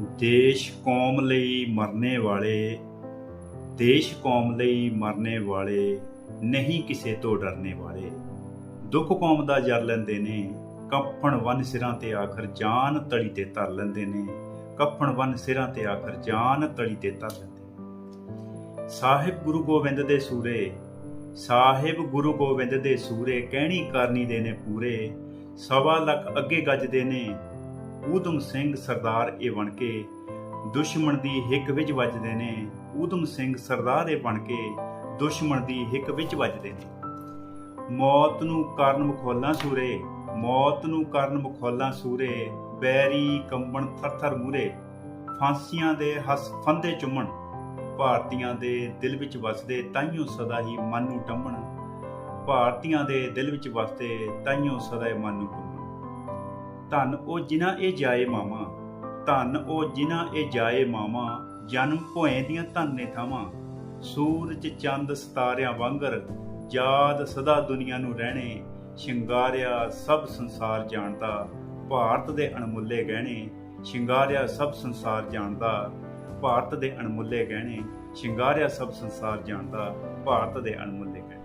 ਦੇਸ਼ ਕੌਮ ਲਈ ਮਰਨੇ ਵਾਲੇ, ਦੇਸ਼ ਕੌਮ ਲਈ ਮਰਨੇ ਵਾਲੇ ਨਹੀਂ ਕਿਸੇ ਤੋਂ ਡਰਨੇ ਵਾਲੇ। ਦੁੱਖ ਕੌਮ ਦਾ ਜਰ ਲੈਂਦੇ ਨੇ, ਕਫਣ ਵਨ ਸਿਰਾਂ ਤੇ ਆਖਰ ਜਾਨ ਤਲੀ ਤੇ ਧਰ ਲੈਂਦੇ ਨੇ। ਕਫਣ ਵਨ ਸਿਰਾਂ ਤੇ ਆਖਰ ਜਾਨ ਤਲੀ ਤੇ ਧਰ ਲੈਂਦੇ ਨੇ। ਸਾਹਿਬ ਗੁਰੂ ਗੋਬਿੰਦ ਦੇ ਸੂਰੇ, ਸਾਹਿਬ ਗੁਰੂ ਗੋਬਿੰਦ ਦੇ ਸੂਰੇ ਕਹਿਣੀ ਕਰਨੀ ਦੇ ਨੇ ਪੂਰੇ। ਸਵਾ ਲੱਖ ਅੱਗੇ ਗੱਜਦੇ ਨੇ ਊਧਮ ਸਿੰਘ ਸਰਦਾਰ ਇਹ ਬਣ ਕੇ ਦੁਸ਼ਮਣ ਦੀ ਹਿੱਕ ਵਿੱਚ ਵੱਜਦੇ ਨੇ। ਊਧਮ ਸਿੰਘ ਸਰਦਾਰ ਇਹ ਬਣ ਕੇ ਦੁਸ਼ਮਣ ਦੀ ਹਿੱਕ ਵਿੱਚ ਵੱਜਦੇ ਨੇ। ਮੌਤ ਨੂੰ ਕਰਨ ਮਖੌਲਾਂ ਸੂਰੇ, ਮੌਤ ਨੂੰ ਕਰਨ ਮਖੌਲਾਂ ਸੂਰੇ, ਬੈਰੀ ਕੰਬਣ ਥਰ-ਥਰ ਮੂਰੇ। ਫਾਂਸੀਆਂ ਦੇ ਹੱਸ ਫੰਦੇ ਚੁੰਮਣ, ਭਾਰਤੀਆਂ ਦੇ ਦਿਲ ਵਿੱਚ ਵਸਦੇ ਤਾਈਓ ਸਦਾ ਹੀ ਮਨ ਨੂੰ ਟੰਮਣ। ਭਾਰਤੀਆਂ ਦੇ ਦਿਲ ਵਿੱਚ ਵਸਦੇ ਤਾਈਓ ਸਦਾ ਹੀ ਮਨ ਨੂੰ ਟੰਮਣ। ਧੰਨ ਉਹ ਜਿਨ੍ਹਾਂ ਇਹ ਜਾਏ ਮਾਮਾ ਧੰਨ ਉਹ ਜਿਨ੍ਹਾਂ ਇਹ ਜਾਏ ਮਾਮਾ ਜਨਮ ਭੋਏ ਦੀਆਂ ਧੰਨ ਥਾਵਾਂ। ਸੂਰਜ ਚੰਦ ਸਤਾਰਿਆਂ ਵਾਂਗਰ ਯਾਦ ਸਦਾ ਦੁਨੀਆ ਨੂੰ ਰਹਿਣੇ, ਸ਼ਿੰਗਾਰਿਆ ਸਭ ਸੰਸਾਰ ਜਾਣਦਾ। ਭਾਰਤ ਦੇ ਅਣਮੁੱਲੇ ਗਹਿਣੇ, ਸ਼ਿੰਗਾਰਿਆ ਸਭ ਸੰਸਾਰ ਜਾਣਦਾ। ਭਾਰਤ ਦੇ ਅਣਮੁੱਲੇ ਗਹਿਣੇ, ਸ਼ਿੰਗਾਰਿਆ ਸਭ ਸੰਸਾਰ ਜਾਣਦਾ। ਭਾਰਤ ਦੇ ਅਣਮੁੱਲੇ ਗਹਿਣੇ।